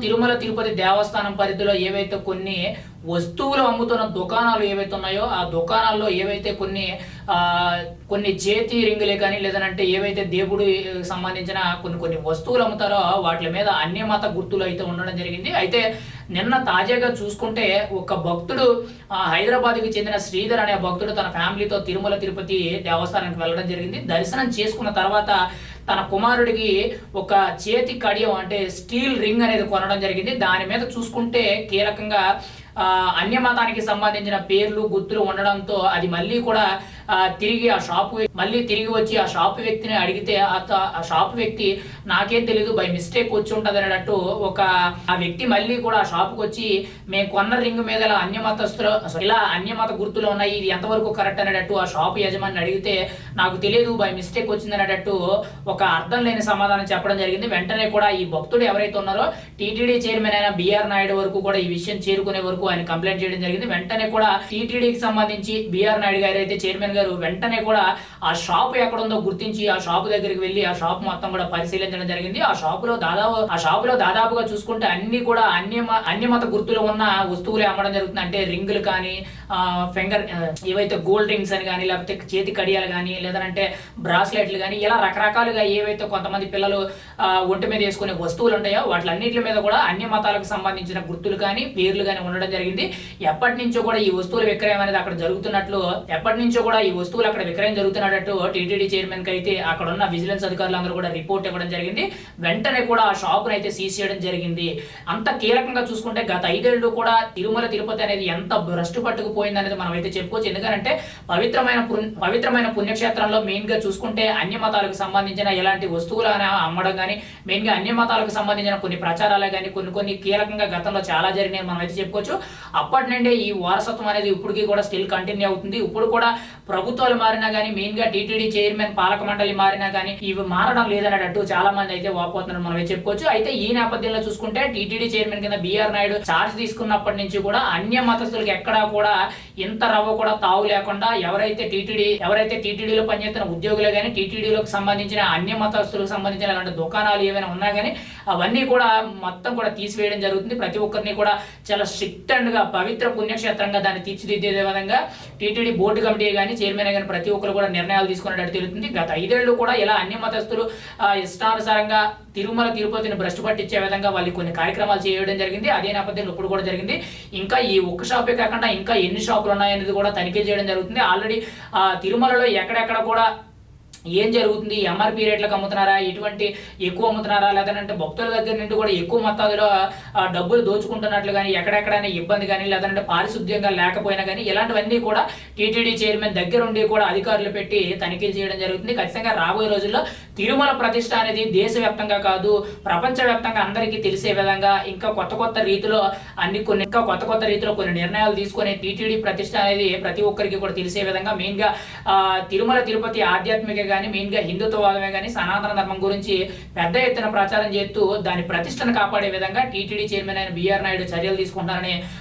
తిరుమల తిరుపతి దేవస్థానం పరిధిలో ఏవైతే కొన్ని వస్తువులు అమ్ముతున్న దుకాణాలు ఏవైతే ఉన్నాయో ఆ దుకాణాల్లో ఏవైతే కొన్ని కొన్ని చేతి రింగులే కానీ లేదంటే ఏవైతే దేవుడు సంబంధించిన కొన్ని కొన్ని వస్తువులు అమ్ముతారో వాటి మీద అన్యమత గుర్తులు అయితే ఉండడం జరిగింది. అయితే నిన్న తాజాగా చూసుకుంటే ఒక భక్తుడు హైదరాబాద్కి చెందిన శ్రీధర్ అనే భక్తుడు తన ఫ్యామిలీతో తిరుమల తిరుపతి దేవస్థానానికి వెళ్ళడం జరిగింది. దర్శనం చేసుకున్న తర్వాత తన కుమారుడికి ఒక చేతి కడియం అంటే స్టీల్ రింగ్ అనేది కొనడం జరిగింది. దాని మీద చూసుకుంటే కీలకంగా అన్య మతానికి సంబంధించిన పేర్లు గుర్తులు ఉండడంతో అది మళ్ళీ కూడా తిరిగి ఆ షాపు మళ్ళీ తిరిగి వచ్చి ఆ షాపు వ్యక్తిని అడిగితే ఆ షాప్ ఆ షాపు వ్యక్తి నాకేం తెలియదు బై మిస్టేక్ వచ్చి ఉంటుంది అన్నట్టు ఒక ఆ వ్యక్తి మళ్ళీ కూడా ఆ షాపుకి వచ్చి మేము కొన్న రింగ్ మీద ఇలా అన్యమతస్తులు ఇలా అన్యమత గుర్తులు ఉన్నాయి ఇది ఎంతవరకు కరెక్ట్ అనేటట్టు ఆ షాపు యజమాని అడిగితే నాకు తెలియదు బై మిస్టేక్ వచ్చింది అనేటట్టు ఒక అర్థం లేని సమాధానం చెప్పడం జరిగింది. వెంటనే కూడా ఈ భక్తుడు ఎవరైతే ఉన్నారో టీటీడీ చైర్మన్ అయిన బిఆర్ నాయుడు వరకు కూడా ఈ విషయం చేరుకునే వరకు ఆయన కంప్లైంట్ చేయడం జరిగింది. వెంటనే కూడా టీటీడీకి సంబంధించి బిఆర్ నాయుడు గారు అయితే చైర్మన్ గారు వెంటనే కూడా ఆ షాప్ ఎక్కడుందో గుర్తించి ఆ షాప్ దగ్గరికి వెళ్ళి ఆ షాప్ మొత్తం కూడా పరిశీలించడం జరిగింది. ఆ షాప్లో దాదాపు ఆ షాపులో దాదాపుగా చూసుకుంటే అన్ని కూడా అన్ని అన్ని మత గుర్తులు ఉన్న వస్తువులే అమ్మడం జరుగుతుంది. అంటే రింగులు కానీ ఫింగర్ ఏవైతే గోల్డ్ రింగ్స్ అని కానీ లేకపోతే చేతి కడియాలు కానీ లేదంటే బ్రాస్లెట్లు కానీ ఇలా రకరకాలుగా ఏవైతే కొంతమంది పిల్లలు ఒంటి మీద వేసుకునే వస్తువులు ఉంటాయో వాటి మీద కూడా అన్ని మతాలకు సంబంధించిన గుర్తులు కానీ పేర్లు కానీ ఉండడం జరిగింది. ఎప్పటి నుంచో కూడా ఈ వస్తువుల విక్రయం అనేది అక్కడ జరుగుతున్నట్లు ఎప్పటి నుంచో కూడా ఈ వస్తువులు అక్కడ విక్రయం జరుగుతున్నట్టు టీటీడీ చైర్మన్కి అయితే అక్కడ ఉన్న విజిలెన్స్ అధికారులు అందరూ కూడా రిపోర్ట్ ఇవ్వడం జరిగింది. వెంటనే కూడా ఆ షాప్ను అయితే సీజ్ చేయడం జరిగింది. అంత కీలకంగా చూసుకుంటే గత ఐదేళ్ళు కూడా తిరుమల తిరుపతి అనేది ఎంత భ్రష్టు పట్టుకుపోయింది అనేది మనం అయితే చెప్పుకోవచ్చు. ఎందుకంటే పవిత్రమైన పుణ్య- పవిత్రమైన పుణ్యక్షేత్రంలో మెయిన్గా చూసుకుంటే అన్య మతాలకు సంబంధించిన ఎలాంటి వస్తువులు అమ్మడం కానీ మెయిన్గా అన్య మతాలకు సంబంధించిన కొన్ని ప్రచారాలే కానీ కొన్ని కొన్ని కీలకంగా గతంలో చాలా జరిగినాయి మనం అయితే చెప్పుకోవచ్చు. అప్పటి నుండే ఈ వారసత్వం అనేది ఇప్పటికీ కూడా స్టిల్ కంటిన్యూ అవుతుంది. ఇప్పుడు కూడా ప్రభుత్వాలు మారినా కానీ మెయిన్గా టీటీడీ చైర్మన్ పాలక మండలి మారినా కానీ ఇవి మారడం లేదన్నట్టు చాలా మంది అయితే వాపోతున్నారు మనం చెప్పుకోవచ్చు. అయితే ఈ నేపథ్యంలో చూసుకుంటే టీటీడీ చైర్మన్ కింద బిఆర్ నాయుడు చార్జ్ తీసుకున్నప్పటి నుంచి కూడా అన్య మతస్థులకు ఎక్కడా కూడా ఇంత రవ్వ కూడా తావు లేకుండా ఎవరైతే టీటీడీ ఎవరైతే టీటీడీలో పనిచేస్తున్న ఉద్యోగులు కానీ టీటీడీలకు సంబంధించిన అన్య మతస్థులకు సంబంధించిన అలాంటి దుకాణాలు ఏమైనా ఉన్నా కానీ అవన్నీ కూడా మొత్తం కూడా తీసివేయడం జరుగుతుంది. ప్రతి ఒక్కరిని కూడా చాలా స్ట్రిక్ట్ అండ్ పవిత్ర పుణ్యక్షేత్రంగా దాన్ని తీర్చిదిద్దే విధంగా టీటీడీ బోర్డు కమిటీ కానీ చైర్మన్ కానీ ప్రతి ఒక్కరు కూడా నిర్ణయాలు తీసుకున్నట్టు తెలుస్తుంది గత ఐదేళ్ళు కూడా ఇలా అన్ని మతస్థులు ఇష్టానుసారంగా తిరుమల తిరుపతిని భ్రష్టు పట్టించే విధంగా వాళ్ళు కొన్ని కార్యక్రమాలు చేయడం జరిగింది. అదే నేపథ్యంలో ఇప్పుడు కూడా జరిగింది. ఇంకా ఈ ఒక్క షాపే కాకుండా ఇంకా ఎన్ని షాపులు ఉన్నాయనేది కూడా తనిఖీ చేయడం జరుగుతుంది. ఆల్రెడీ తిరుమలలో ఎక్కడెక్కడ కూడా ఏం జరుగుతుంది? ఎంఆర్పి రేట్లకు అమ్ముతున్నారా? ఎటువంటి ఎక్కువ అమ్ముతున్నారా? లేదంటే భక్తుల దగ్గర నుండి కూడా ఎక్కువ మొత్తాదులో డబ్బులు దోచుకుంటున్నట్లు కానీ ఎక్కడెక్కడైనా ఇబ్బంది కానీ లేదంటే పారిశుద్ధ్యంగా లేకపోయినా కానీ ఇలాంటివన్నీ కూడా టీటీడీ చైర్మన్ దగ్గర ఉండి కూడా అధికారులు పెట్టి తనిఖీలు చేయడం జరుగుతుంది. ఖచ్చితంగా రాబోయే రోజుల్లో తిరుమల ప్రతిష్ట అనేది దేశవ్యాప్తంగా కాదు ప్రపంచవ్యాప్తంగా అందరికీ తెలిసే విధంగా ఇంకా కొత్త కొత్త రీతిలో అన్ని కొన్ని ఇంకా కొత్త కొత్త రీతిలో కొన్ని నిర్ణయాలు తీసుకొని టీటీడీ ప్రతిష్ట అనేది ప్రతి ఒక్కరికి కూడా తెలిసే విధంగా మెయిన్గా తిరుమల తిరుపతి ఆధ్యాత్మిక కానీ మెయిన్గా హిందుత్వవాదమే కానీ సనాతన ధర్మం గురించి పెద్ద ఎత్తున ప్రచారం చేస్తూ దాని ప్రతిష్టను కాపాడే విధంగా టీటీడీ చైర్మన్ అయిన బిఆర్ నాయుడు చర్యలు తీసుకుంటారని